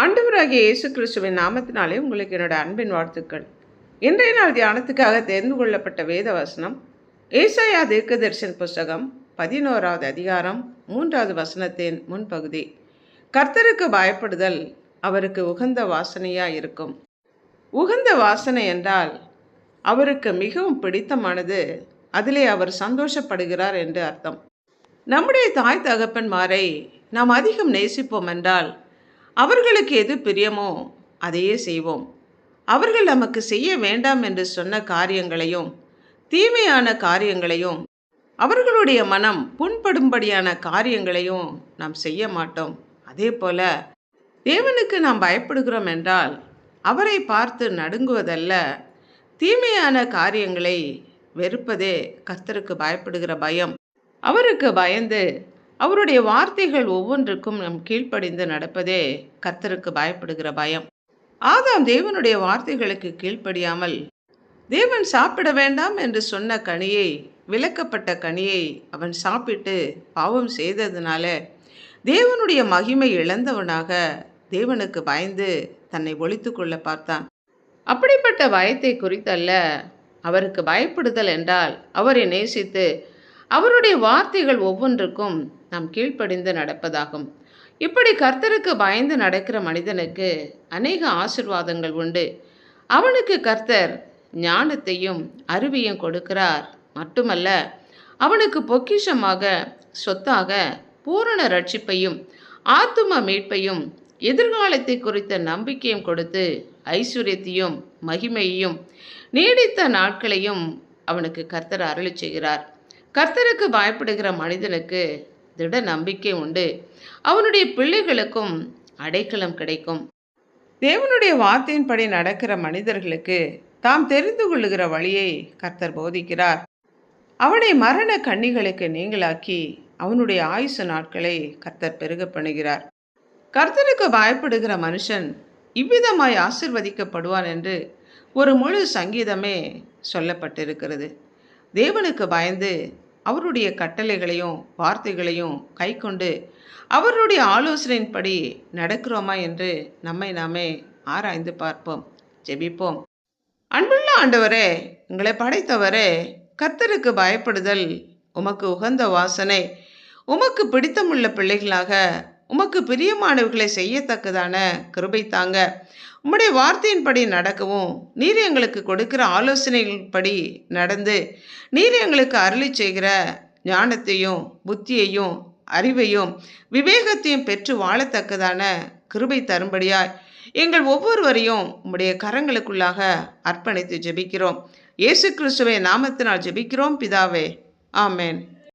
ஆண்டவராகிய இயேசு கிறிஸ்துவின் நாமத்தினாலே உங்களுக்கு என்னோட அன்பின் வாழ்த்துக்கள். இன்றைய நாள் தியானத்துக்காக தேர்ந்து கொள்ளப்பட்ட வேத வசனம் ஏசாயா தீர்க்கதரிசன புஸ்தகம் பதினோராவது அதிகாரம் மூன்றாவது வசனத்தின் முன்பகுதி. கர்த்தருக்கு பயப்படுதல் அவருக்கு உகந்த வாசனையாக இருக்கும். உகந்த வாசனை என்றால் அவருக்கு மிகவும் பிடித்தமானது அதிலே அவர் சந்தோஷப்படுகிறார் என்று அர்த்தம். நம்முடைய தாய் தகப்பன்மாரை நாம் அதிகம் நேசிப்போம் என்றால் அவர்களுக்கு எது பிரியமோ அதையே செய்வோம். அவர்கள் நமக்கு செய்ய வேண்டாம் என்று சொன்ன காரியங்களையும் தீமையான காரியங்களையும் அவர்களுடைய மனம் புண்படும்படியான காரியங்களையும் நாம் செய்ய மாட்டோம். அதே போல தேவனுக்கு நாம் பயப்படுகிறோம் என்றால் அவரை பார்த்து நடுங்குவதல்ல. தீமையான காரியங்களை வெறுப்பதே கர்த்தருக்கு பயப்படுகிற பயம். அவருக்கு பயந்து அவருடைய வார்த்தைகள் ஒவ்வொன்றுக்கும் நம் கீழ்ப்படிந்து நடப்பதே கர்த்தருக்கு பயப்படுகிற பயம். ஆதாம் தேவனுடைய வார்த்தைகளுக்கு கீழ்ப்படியாமல் தேவன் சாப்பிட வேண்டாம் என்று சொன்ன கனியை விளக்கப்பட்ட கனியை அவன் சாப்பிட்டு பாவம் செய்ததுனால தேவனுடைய மகிமை இழந்தவனாக தேவனுக்கு பயந்து தன்னை ஒழித்து கொள்ள பார்த்தான். அப்படிப்பட்ட பயத்தை குறித்தல்ல அவருக்கு பயப்படுதல் என்றால் அவரை நேசித்து அவருடைய வார்த்தைகள் ஒவ்வொன்றுக்கும் நாம் கீழ்ப்படிந்து நடப்பதாகும். இப்படி கர்த்தருக்கு பயந்து நடக்கிற மனிதனுக்கு அநேக ஆசிர்வாதங்கள் உண்டு. அவனுக்கு கர்த்தர் ஞானத்தையும் அருவியும் கொடுக்கிறார். மட்டுமல்ல அவனுக்கு பொக்கிஷமாக சொத்தாக பூரண ரட்சிப்பையும் ஆத்தும மீட்பையும் எதிர்காலத்தை குறித்த நம்பிக்கையும் கொடுத்து ஐஸ்வர்யத்தையும் மகிமையையும் நீடித்த நாட்களையும் அவனுக்கு கர்த்தர் அருளி செய்கிறார். கர்த்தருக்கு பயப்படுகிற மனிதனுக்கு திட நம்பிக்கை உண்டு. அவனுடைய பிள்ளைகளுக்கும் அடைக்கலம் கிடைக்கும். தேவனுடைய வார்த்தையின்படி நடக்கிற மனிதர்களுக்கு தாம் தெரிந்து கொள்ளுகிற வழியை கர்த்தர் போதிக்கிறார். அவனை மரண கண்ணிகளுக்கு நீங்களாக்கி அவனுடைய ஆயுசு நாட்களை கர்த்தர் பெருக பண்ணுகிறார். கர்த்தருக்கு பயப்படுகிற மனுஷன் இவ்விதமாய் ஆசிர்வதிக்கப்படுவான் என்று ஒரு முழு சங்கீதமே சொல்லப்பட்டிருக்கிறது. தேவனுக்கு பயந்து அவருடைய கட்டளைகளையும் வார்த்தைகளையும் கைக்கொண்டு அவருடைய ஆலோசனையின்படி நடக்கிறோமா என்று நம்மை நாமே ஆராய்ந்து பார்ப்போம் ஜெபிப்போம். அன்புள்ள ஆண்டவரே உங்களை படைத்தவரே கர்த்தருக்கு பயப்படுதல் உமக்கு உகந்த வாசனை உமக்கு பிடித்தமுள்ள பிள்ளைகளாக உமக்கு பிரியமானவர்களை செய்யத்தக்கதான கிருபை தாங்க. உம்முடைய வார்த்தையின்படி நடக்கவும் நீர் எங்களுக்கு கொடுக்கிற ஆலோசனைகளின்படி நடந்து நீர் எங்களுக்கு அருளி செய்கிற ஞானத்தையும் புத்தியையும் அறிவையும் விவேகத்தையும் பெற்று வாழத்தக்கதான கிருபை தரும்படியாய் எங்கள் ஒவ்வொருவரையும் உம்முடைய கரங்களுக்குள்ளாக அர்ப்பணித்து ஜெபிக்கிறோம். இயேசு கிறிஸ்துவை நாமத்தினால் ஜெபிக்கிறோம். பிதாவே ஆமேன்.